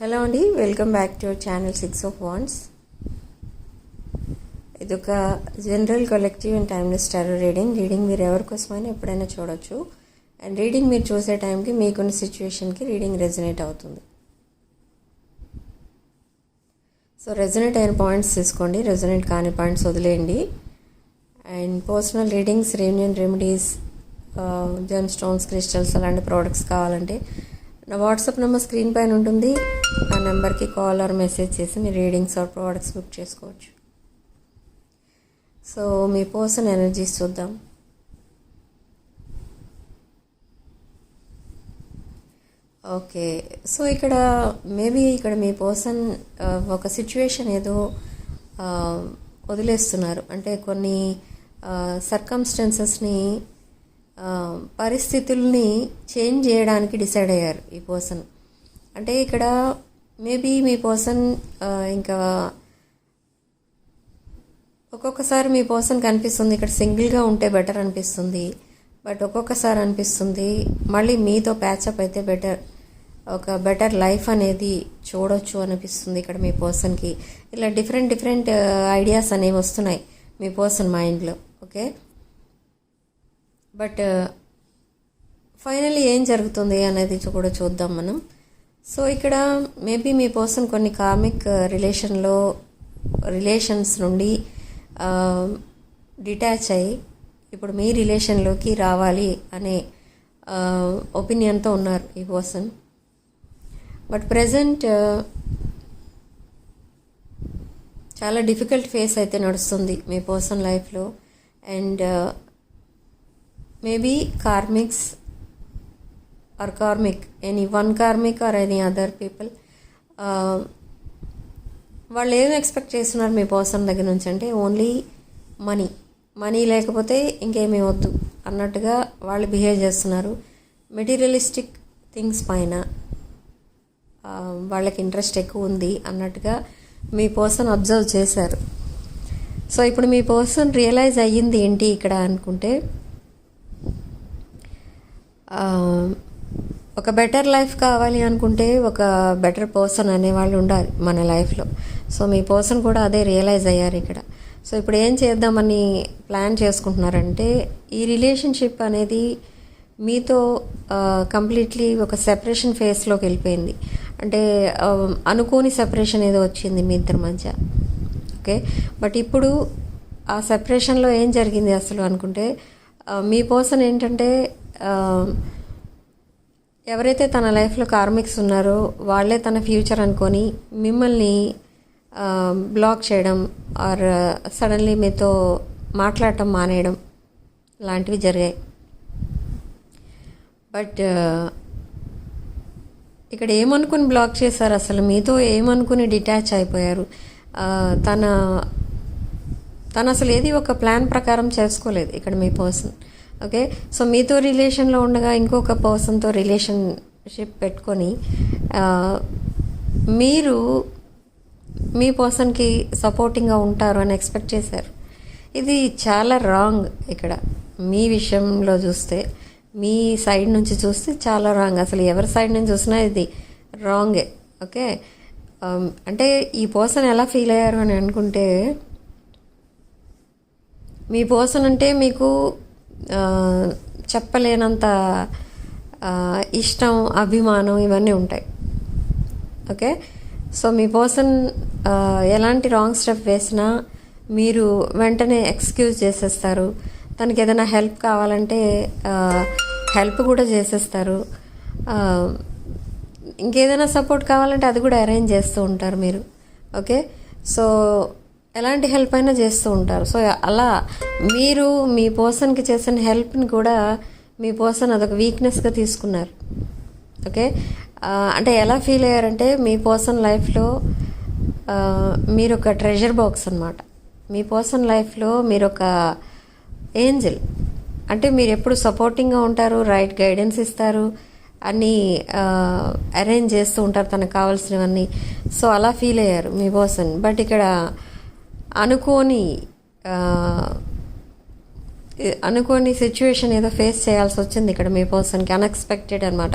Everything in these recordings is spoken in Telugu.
హలో అండి welcome back to our channel six of wands. ఇది ఒక general collective and timeless star reading. Reading మీరు ఎవరి కోసమైనా ఎప్పుడైనా చూడొచ్చు. అండ్ రీడింగ్ మీరు చూసే టైంకి మీకున్న సిచ్యువేషన్కి రీడింగ్ రెజనేట్ అవుతుంది. సో రెజనేట్ అయిన పాయింట్స్ తీసుకోండి. రెజనేట్ కాని పాయింట్స్ వదిలేయండి. And personal readings reunion remedies gem stones crystals అలాంటి ప్రోడక్ట్స్ కావాలంటే నా వాట్సాప్ నెంబర్ స్క్రీన్ పైన ఉంటుంది. ఆ నెంబర్కి కాల్ ఆర్ మెసేజ్ చేసి మీ రీడింగ్స్ ఆర్ ప్రోడక్ట్స్ బుక్ చేసుకోవచ్చు. సో మీ పర్సన్ ఎనర్జీస్ చూద్దాం. ఓకే. సో ఇక్కడ మేబీ ఇక్కడ మీ పర్సన్ ఒక సిచ్యువేషన్ ఏదో వదిలేస్తున్నారు. అంటే కొన్ని సర్కమ్స్టెన్సెస్ని పరిస్థితుల్ని చేంజ్ చేయడానికి డిసైడ్ అయ్యారు ఈ పర్సన్. అంటే ఇక్కడ మేబీ మీ పర్సన్ ఇంకా ఒక్కొక్కసారి మీ పర్సన్ కనిపిస్తుంది ఇక్కడ సింగిల్గా ఉంటే బెటర్ అనిపిస్తుంది బట్ ఒక్కొక్కసారి అనిపిస్తుంది మళ్ళీ మీతో ప్యాచప్ అయితే బెటర్ ఒక బెటర్ లైఫ్ అనేది చూడొచ్చు అనిపిస్తుంది ఇక్కడ మీ పర్సన్కి. ఇలా డిఫరెంట్ డిఫరెంట్ ఐడియాస్ అనేవి వస్తున్నాయి మీ పర్సన్ మైండ్లో ఓకే? బట్ uh, ఫైనల్లీ ఏం జరుగుతుంది అనేది కూడా చూద్దాం మనం. సో ఇక్కడ మేబీ మీ పర్సన్ కొన్ని కార్మిక్ uh, రిలేషన్లో రిలేషన్స్ నుండి uh, డిటాచ్ అయ్యి ఇప్పుడు మీ రిలేషన్లోకి రావాలి అనే ఒపీనియన్తో ఉన్నారు ఈ పర్సన్. బట్ ప్రజెంట్ చాలా డిఫికల్ట్ ఫేస్ అయితే నడుస్తుంది మీ పర్సన్ లైఫ్లో. And maybe karmics or karmic any one karmic or any other people వాళ్ళు ఏం ఎక్స్పెక్ట్ చేస్తున్నారు మీ పర్సన్ దగ్గర నుంచి అంటే ఓన్లీ మనీ మనీ లేకపోతే ఇంకేమీ వద్దు అన్నట్టుగా వాళ్ళు బిహేవ్ చేస్తున్నారు. మెటీరియలిస్టిక్ థింగ్స్ పైన uh, వాళ్ళకి ఇంట్రెస్ట్ ఎక్కువ ఉంది అన్నట్టుగా మీ పర్సన్ అబ్జర్వ్ చేశారు. సో ఇప్పుడు మీ పర్సన్ రియలైజ్ అయ్యింది ఏంటి ఇక్కడ అనుకుంటే ఒక బెటర్ లైఫ్ కావాలి అనుకుంటే ఒక బెటర్ పర్సన్ అనేవాళ్ళు ఉండాలి మన లైఫ్లో సో మీ పర్సన్ కూడా అదే రియలైజ్ అయ్యారు ఇక్కడ. సో ఇప్పుడు ఏం చేద్దామని ప్లాన్ చేసుకుంటున్నారంటే ఈ రిలేషన్షిప్ అనేది మీతో కంప్లీట్లీ ఒక సెపరేషన్ ఫేస్లోకి వెళ్ళిపోయింది. అంటే అనుకోని సెపరేషన్ ఏదో వచ్చింది మీ ఇద్దరి మధ్య. ఓకే బట్ ఇప్పుడు ఆ సెపరేషన్లో ఏం జరిగింది అసలు అనుకుంటే మీ పర్సన్ ఏంటంటే Um, ఎవరైతే తన లైఫ్లో కార్మిక్స్ ఉన్నారో వాళ్ళే తన ఫ్యూచర్ అనుకొని మిమ్మల్ని um, బ్లాక్ చేయడం ఆర్ uh, సడన్లీ మీతో మాట్లాడటం మానేయడం లాంటివి జరిగాయి. బట్ uh, ఇక్కడ ఏమనుకుని బ్లాక్ చేశారు? అసలు మీతో ఏమనుకుని డిటాచ్ అయిపోయారు? Uh, తన తను అసలు ఏది ఒక ప్లాన్ ప్రకారం చేసుకోలేదు ఇక్కడ మీ పర్సన్. ఓకే సో మీతో రిలేషన్లో ఉండగా ఇంకొక పర్సన్తో రిలేషన్షిప్ పెట్టుకొని మీరు మీ పర్సన్కి సపోర్టింగ్గా ఉంటారు అని ఎక్స్పెక్ట్ చేశారు. ఇది చాలా రాంగ్ ఇక్కడ. మీ విషయంలో చూస్తే మీ సైడ్ నుంచి చూస్తే చాలా రాంగ్ అసలు ఎవరి సైడ్ నుంచి చూసినా ఇది రాంగే ఓకే um, అంటే ఈ పర్సన్ ఎలా ఫీల్ అయ్యారు అని అనుకుంటే మీ పర్సన్ అంటే మీకు చెప్పలేనంత ఇష్టం అభిమానం ఇవన్నీ ఉంటాయి. ఓకే? సో మీ పర్సన్ ఎలాంటి రాంగ్ స్టెప్ వేసినా మీరు వెంటనే ఎక్స్క్యూజ్ చేసేస్తారు. తనకి ఏదైనా హెల్ప్ కావాలంటే హెల్ప్ కూడా చేసేస్తారు. ఇంకేదైనా సపోర్ట్ కావాలంటే అది కూడా అరేంజ్ చేస్తూ ఉంటారు మీరు. ఓకే? సో ఎలాంటి హెల్ప్ అయినా చేస్తూ ఉంటారు. సో అలా మీరు మీ పర్సన్కి చేసిన హెల్ప్ని కూడా మీ పర్సన్ అదొక వీక్నెస్గా తీసుకున్నారు. ఓకే అంటే ఎలా ఫీల్ అయ్యారంటే మీ పర్సన్ లైఫ్లో మీరు ఒక ట్రెజర్ బాక్స్ అనమాట మీ పర్సన్ లైఫ్లో మీరు ఒక ఏంజల్ అంటే మీరు ఎప్పుడు సపోర్టింగ్గా ఉంటారు రైట్ గైడెన్స్ ఇస్తారు అన్నీ అరేంజ్ చేస్తూ ఉంటారు తనకు కావాల్సినవన్నీ. సో అలా ఫీల్ అయ్యారు మీ పర్సన్ బట్ ఇక్కడ అనుకోని అనుకోని సిచ్యువేషన్ ఏదో ఫేస్ చేయాల్సి వచ్చింది ఇక్కడ మీ పర్సన్కి అన్ఎక్స్పెక్టెడ్ అనమాట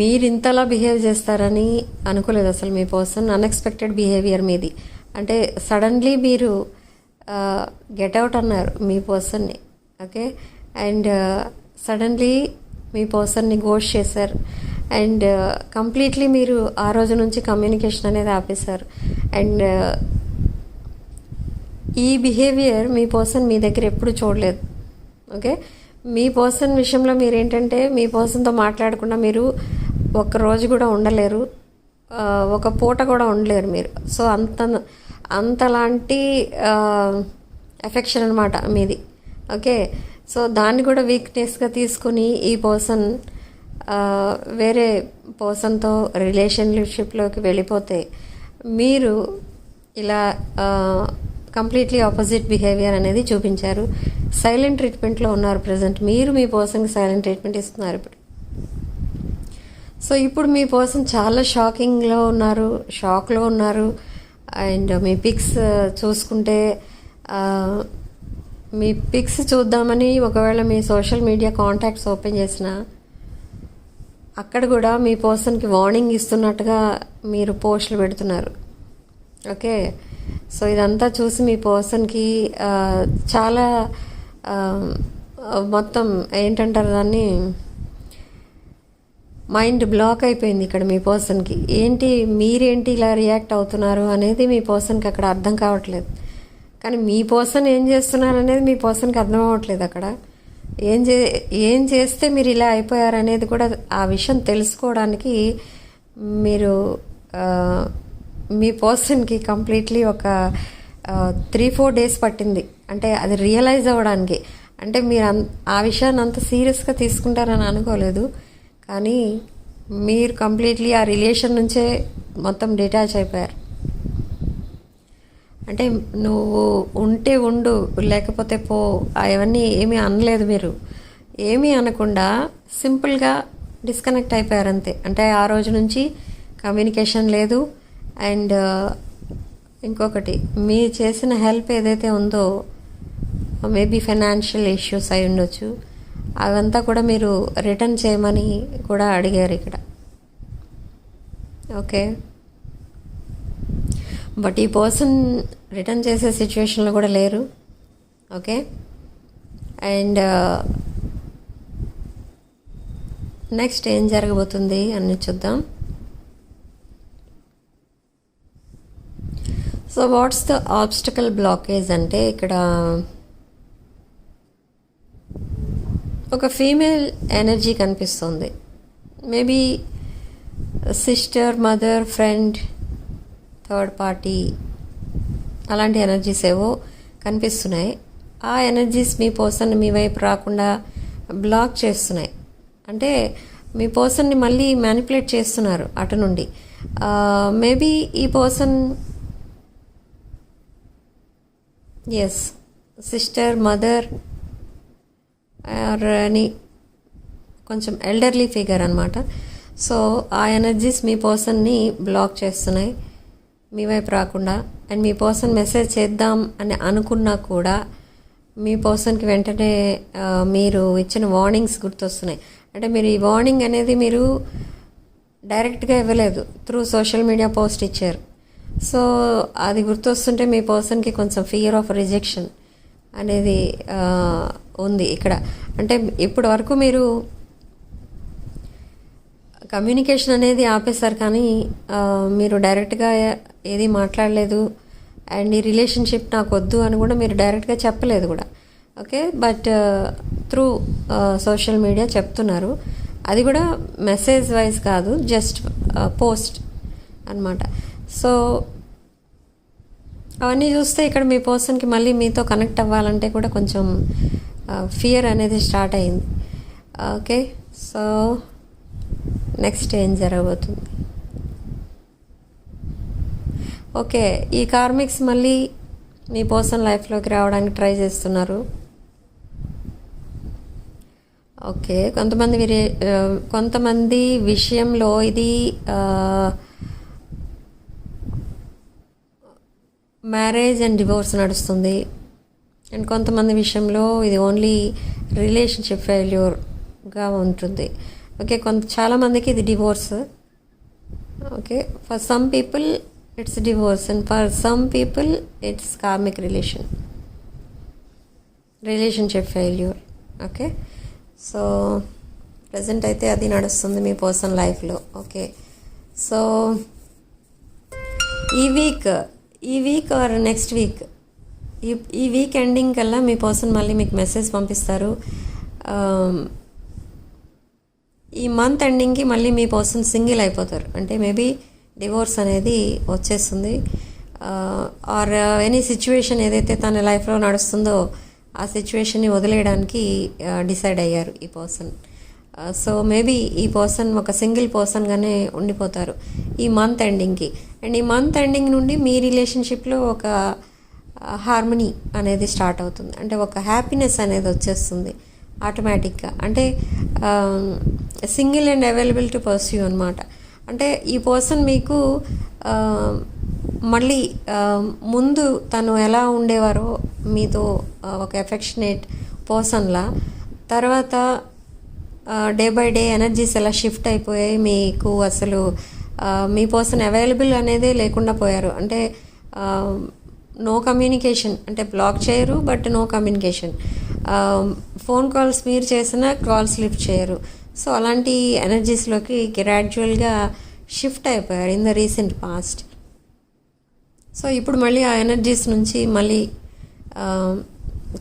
మీరు ఇంతలా బిహేవ్ చేస్తారని అనుకోలేదు అసలు మీ పర్సన్ అన్ఎక్స్పెక్టెడ్ బిహేవియర్ మీది. అంటే సడన్లీ మీరు గెట్ అవుట్ అన్నారు మీ పర్సన్ని ఓకే అండ్ సడన్లీ మీ పర్సన్ని గోష్ చేశారు. అండ్ uh, కంప్లీట్లీ మీరు ఆ రోజు నుంచి కమ్యూనికేషన్ అనేది ఆపేశారు. అండ్ uh, ఈ బిహేవియర్ మీ పర్సన్ మీ దగ్గర ఎప్పుడు చూడలేదు. ఓకే మీ పర్సన్ విషయంలో మీరు ఏంటంటే మీ పర్సన్తో మాట్లాడకుండా మీరు ఒక్క రోజు కూడా ఉండలేరు. Uh, ఒక పూట కూడా ఉండలేరు మీరు. సో అంత అంతలాంటి ఎఫెక్షన్ అనమాట మీది. ఓకే సో దాన్ని కూడా వీక్నెస్గా తీసుకుని ఈ పర్సన్ వేరే పర్సన్తో రిలేషన్షిప్లోకి వెళ్ళిపోతే మీరు ఇలా కంప్లీట్లీ ఆపోజిట్ బిహేవియర్ అనేది చూపించారు. సైలెంట్ ట్రీట్మెంట్లో ఉన్నారు ప్రజెంట్ మీరు మీ పర్సన్కి సైలెంట్ ట్రీట్మెంట్ ఇస్తున్నారు ఇప్పుడు. సో ఇప్పుడు మీ పర్సన్ చాలా షాకింగ్లో ఉన్నారు షాక్లో ఉన్నారు. అండ్ మీ పిక్స్ చూసుకుంటే మీ పిక్స్ చూద్దామని ఒకవేళ మీ సోషల్ మీడియా కాంటాక్ట్స్ ఓపెన్ చేసిన అక్కడ కూడా మీ పర్సన్కి వార్నింగ్ ఇస్తున్నట్టుగా మీరు పోస్టులు పెడుతున్నారు. ఓకే? సో ఇదంతా చూసి మీ పర్సన్కి చాలా మొత్తం ఏంటంటారు దాన్ని? మైండ్ బ్లాక్ అయిపోయింది ఇక్కడ మీ పర్సన్కి. ఏంటి మీరేంటి ఇలా రియాక్ట్ అవుతున్నారు అనేది మీ పర్సన్కి అక్కడ అర్థం కావట్లేదు. కానీ మీ పర్సన్ ఏం చేస్తున్నారు అనేది మీ పర్సన్కి అర్థం అవ్వట్లేదు అక్కడ. ఏం చే ఏం చేస్తే మీరు ఇలా అయిపోయారు అనేది కూడా ఆ విషయం తెలుసుకోవడానికి మీరు మీ పర్సన్కి కంప్లీట్లీ ఒక త్రీ ఫోర్ డేస్ పట్టింది. అంటే అది రియలైజ్ అవ్వడానికి. అంటే మీరు అన్- ఆ విషయాన్ని అంత సీరియస్గా తీసుకుంటారని అనుకోలేదు. కానీ మీరు కంప్లీట్లీ ఆ రిలేషన్ నుంచే మొత్తం డిటాచ్ అయిపోయారు. అంటే నువ్వు ఉంటే ఉండు లేకపోతే పో అవన్నీ ఏమీ అనలేదు మీరు. ఏమీ అనకుండా సింపుల్గా డిస్కనెక్ట్ అయిపోయారు అంతే. అంటే ఆ రోజు నుంచి కమ్యూనికేషన్ లేదు. అండ్ uh, ఇంకొకటి మీ చేసిన హెల్ప్ ఏదైతే ఉందో మేబీ ఫైనాన్షియల్ ఇష్యూస్ అయి ఉండొచ్చు. అవంతా కూడా మీరు రిటర్న్ చేయమని కూడా అడిగారు ఇక్కడ. ఓకే? బట్ ఈ పర్సన్ రిటర్న్ చేసే సిచ్యువేషన్లో కూడా లేరు. ఓకే? అండ్ uh, నెక్స్ట్ ఏం జరగబోతుంది అని చూద్దాం. So what's the obstacle blockage అంటే ఇక్కడ ఒక ఫీమేల్ ఎనర్జీ కనిపిస్తుంది. Maybe sister mother friend third party అలాంటి ఎనర్జీస్ ఏవో కనిపిస్తున్నాయి. ఆ ఎనర్జీస్ మీ పర్సన్ మీ వైపు రాకుండా బ్లాక్ చేస్తున్నాయి. అంటే మీ పర్సన్ని మళ్ళీ మ్యానిపులేట్ చేస్తున్నారు అటు నుండి. మేబీ ఈ person as sister mother or అని కొంచెం ఎల్డర్లీ ఫిగర్ అనమాట సో ఆ ఎనర్జీస్ మీ పర్సన్ని బ్లాక్ చేస్తున్నాయి. మీ వైపు రాకుండా అండ్ మీ పర్సన్ మెసేజ్ చేద్దాం అని అనుకున్నా కూడా మీ పర్సన్కి వెంటనే మీరు ఇచ్చిన వార్నింగ్స్ గుర్తొస్తున్నాయి. అంటే మీరు ఈ వార్నింగ్ అనేది మీరు డైరెక్ట్గా ఇవ్వలేదు త్రూ సోషల్ మీడియా పోస్ట్ ఇచ్చారు. సో అది గుర్తొస్తుంటే మీ పర్సన్కి కొంచెం ఫియర్ ఆఫ్ రిజెక్షన్ అనేది ఉంది ఇక్కడ. అంటే ఇప్పటి వరకు మీరు కమ్యూనికేషన్ అనేది ఆపేశారు కానీ మీరు డైరెక్ట్గా ఏది మాట్లాడలేదు. అండ్ ఈ రిలేషన్షిప్ నాకు వద్దు అని కూడా మీరు డైరెక్ట్గా చెప్పలేదు కూడా. Okay? But through social media చెప్తున్నారు. అది కూడా మెసేజ్ వైజ్ కాదు జస్ట్ పోస్ట్ అన్నమాట. సో అవన్నీ చూస్తే ఇక్కడ మీ పర్సన్కి మళ్ళీ మీతో కనెక్ట్ అవ్వాలంటే కూడా కొంచెం ఫియర్ అనేది స్టార్ట్ అయింది. ఓకే? సో నెక్స్ట్ ఏం జరగబోతుంది? ఓకే ఈ కార్మిక్స్ మళ్ళీ మీ పర్సన్ లైఫ్లోకి రావడానికి ట్రై చేస్తున్నారు. ఓకే కొంతమంది వీరి కొంతమంది విషయంలో ఇది మ్యారేజ్ అండ్ డివోర్స్ నడుస్తుంది. అండ్ కొంతమంది విషయంలో ఇది ఓన్లీ రిలేషన్షిప్ ఫెయిల్యూర్గా ఉంటుంది. ఓకే కొంత చాలామందికి ఇది divorce okay for some people it's divorce and for some people it's karmic relation relationship failure okay so present అయితే అది నడుస్తుంది మీ పర్సనల్ లైఫ్లో ఓకే సో ఈ వీక్ ఈ వీక్ ఆర్ నెక్స్ట్ వీక్ ఈ ఈ వీక్ ఎండింగ్ కల్లా మీ పర్సన్ మళ్ళీ మీకు మెసేజ్ పంపిస్తారు. ఈ మంత్ ఎండింగ్కి మళ్ళీ మీ పర్సన్ సింగిల్ అయిపోతారు. అంటే మేబీ డివోర్స్ అనేది వచ్చేస్తుంది. ఆర్ ఎనీ సిచ్యువేషన్ ఏదైతే తన లైఫ్లో నడుస్తుందో ఆ సిచ్యువేషన్ని వదిలేయడానికి డిసైడ్ అయ్యారు ఈ పర్సన్ సో మేబీ ఈ పర్సన్ ఒక సింగిల్ పర్సన్గానే ఉండిపోతారు ఈ మంత్ ఎండింగ్కి అండ్ ఈ మంత్ ఎండింగ్ నుండి మీ రిలేషన్షిప్లో ఒక హార్మనీ అనేది స్టార్ట్ అవుతుంది. అంటే ఒక హ్యాపీనెస్ అనేది వచ్చేస్తుంది. ఆటోమేటిక్గా అంటే single and available to pursue అనమాట అంటే ఈ పర్సన్ మీకు um, మళ్ళీ um, ముందు తను ఎలా ఉండేవారో మీతో uh, ఒక ఎఫెక్షనేట్ పర్సన్లా తర్వాత డే బై డే ఎనర్జీస్ ఎలా షిఫ్ట్ అయిపోయాయి మీకు అసలు uh, మీ పర్సన్ అవైలబుల్ అనేది లేకుండా పోయారు. అంటే um, నో కమ్యూనికేషన్ అంటే బ్లాక్ చేయరు but no communication phone calls మీరు చేసినా కాల్స్ లిఫ్ట్ చేయరు. సో అలాంటి ఎనర్జీస్లోకి గ్రాడ్యువల్గా షిఫ్ట్ అయిపోయారు in the recent past so ఇప్పుడు మళ్ళీ ఆ ఎనర్జీస్ నుంచి మళ్ళీ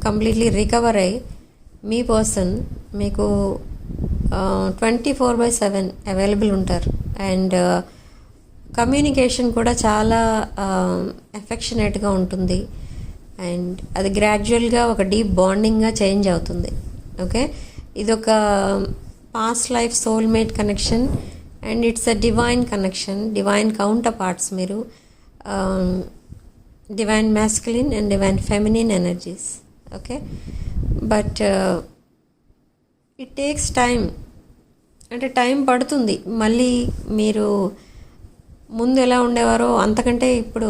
కంప్లీట్లీ రికవర్ అయ్యి మీ పర్సన్ మీకు twenty four by seven available ఉంటారు. అండ్ కమ్యూనికేషన్ కూడా చాలా ఎఫెక్షనేట్గా ఉంటుంది. అండ్ అది గ్రాడ్యువల్గా ఒక డీప్ బాండింగ్గా చేంజ్ అవుతుంది. ఓకే ఇదొక past life soulmate connection and it's a divine connection divine counterparts మీరు divine masculine and divine feminine energies okay but it takes time అంటే టైం పడుతుంది. మళ్ళీ మీరు ముందు ఎలా ఉండేవారో అంతకంటే ఇప్పుడు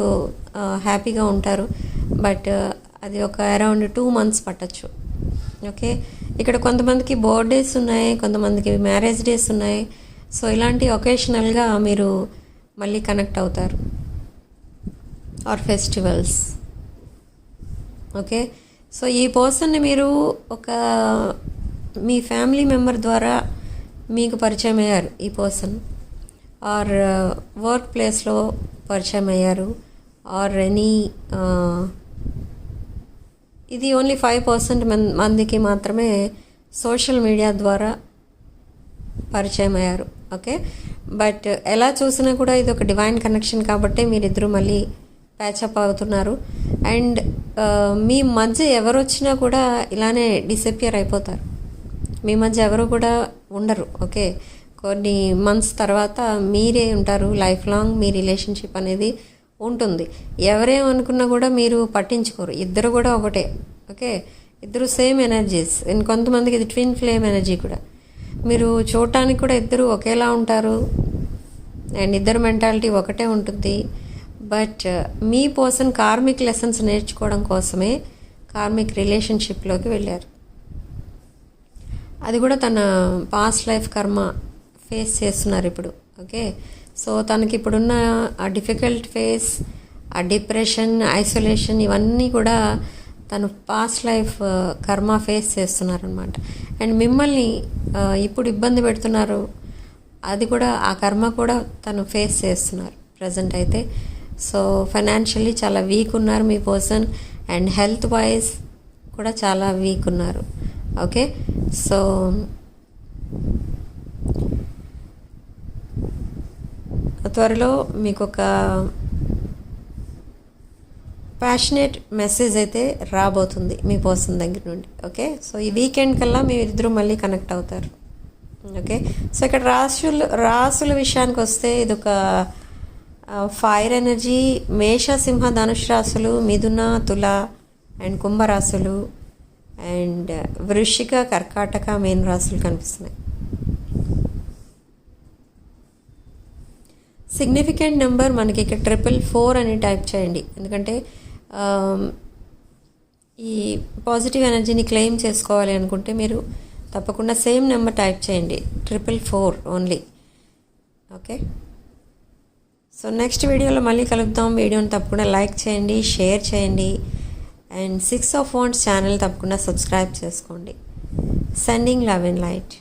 uh, హ్యాపీగా ఉంటారు. బట్ uh, అది ఒక అరౌండ్ టూ మంత్స్ పట్టచ్చు. ఓకే? ఇక్కడ కొంతమందికి బర్త్డేస్ ఉన్నాయి కొంతమందికి మ్యారేజ్ డేస్ ఉన్నాయి. సో ఇలాంటి ఒకేషనల్గా మీరు మళ్ళీ కనెక్ట్ అవుతారు. Are festivals. ఓకే? సో ఈ పర్సన్ని మీరు ఒక మీ ఫ్యామిలీ మెంబర్ ద్వారా మీకు పరిచయం అయ్యారు ఈ పర్సన్. ఆర్ uh, వర్క్ ప్లేస్లో పరిచయం అయ్యారు. ఆర్ ఎనీ ఇది ఓన్లీ ఫైవ్ పర్సెంట్ మందికి మాత్రమే సోషల్ మీడియా ద్వారా పరిచయం అయ్యారు ఓకే? బట్ ఎలా చూసినా కూడా ఇది ఒక డివైన్ కనెక్షన్ కాబట్టి మీరిద్దరూ మళ్ళీ ప్యాచప్ అవుతున్నారు. అండ్ మీ మధ్య ఎవరు వచ్చినా కూడా ఇలానే డిసపియర్ అయిపోతారు. మీ మధ్య ఎవరు కూడా ఉండరు ఓకే? కొన్ని మంత్స్ తర్వాత మీరే ఉంటారు లైఫ్ లాంగ్ మీ రిలేషన్షిప్ అనేది ఉంటుంది. ఎవరేమనుకున్నా కూడా మీరు పట్టించుకోరు. ఇద్దరు కూడా ఒకటే. ఓకే? ఇద్దరు సేమ్ ఎనర్జీస్. కొంతమందికి ఇది ట్విన్ ఫ్లేమ్ ఎనర్జీ కూడా. మీరు చూడటానికి కూడా ఇద్దరు ఒకేలా ఉంటారు. అండ్ ఇద్దరు మెంటాలిటీ ఒకటే ఉంటుంది. బట్ మీ పర్సన్ కార్మిక్ లెసన్స్ నేర్చుకోవడం కోసమే కార్మిక్ రిలేషన్షిప్లోకి వెళ్ళారు. అది కూడా తన పాస్ట్ లైఫ్ కర్మ ఫేస్ చేస్తున్నారు ఇప్పుడు. ఓకే? సో తనకి ఇప్పుడున్న ఆ డిఫికల్ట్ ఫేస్ ఆ డిప్రెషన్ ఐసోలేషన్ ఇవన్నీ కూడా తను పాస్ట్ లైఫ్ కర్మ ఫేస్ చేస్తున్నారు అనమాట అండ్ మిమ్మల్ని ఇప్పుడు ఇబ్బంది పెడుతున్నారు అది కూడా ఆ కర్మ కూడా తను ఫేస్ చేస్తున్నారు ప్రజెంట్ అయితే. సో ఫైనాన్షియల్లీ చాలా వీక్ ఉన్నారు మీ పర్సన్ అండ్ హెల్త్ వైజ్ కూడా చాలా వీక్ ఉన్నారు. ఓకే సో త్వరలో మీకు ఒక ప్యాషనేట్ మెసేజ్ అయితే రాబోతుంది మీ పర్సన్ దగ్గర నుండి ఓకే సో ఈ వీకెండ్ కల్లా మీ ఇద్దరు మళ్ళీ కనెక్ట్ అవుతారు ఓకే సో ఇక్కడ రాశులు రాసుల విషయానికి వస్తే ఇది ఒక ఫైర్ ఎనర్జీ మేష సింహ ధనుష్ రాసులు మిథున తుల అండ్ కుంభరాశులు అండ్ వృషిక కర్కాటక మెయిన్ రాసులు కనిపిస్తున్నాయి. సిగ్నిఫికెంట్ నెంబర్ మనకి ఇక్కడ ట్రిపుల్ ఫోర్ అని టైప్ చేయండి. ఎందుకంటే ఈ పాజిటివ్ ఎనర్జీని క్లెయిమ్ చేసుకోవాలి అనుకుంటే మీరు తప్పకుండా సేమ్ నెంబర్ టైప్ చేయండి. Triple four only. Okay? So next వీడియోలో మళ్ళీ కలుద్దాం. వీడియోని తప్పకుండా లైక్ చేయండి షేర్ చేయండి. And six of wands channel తప్పకుండా సబ్స్క్రైబ్ చేసుకోండి. Sending love and light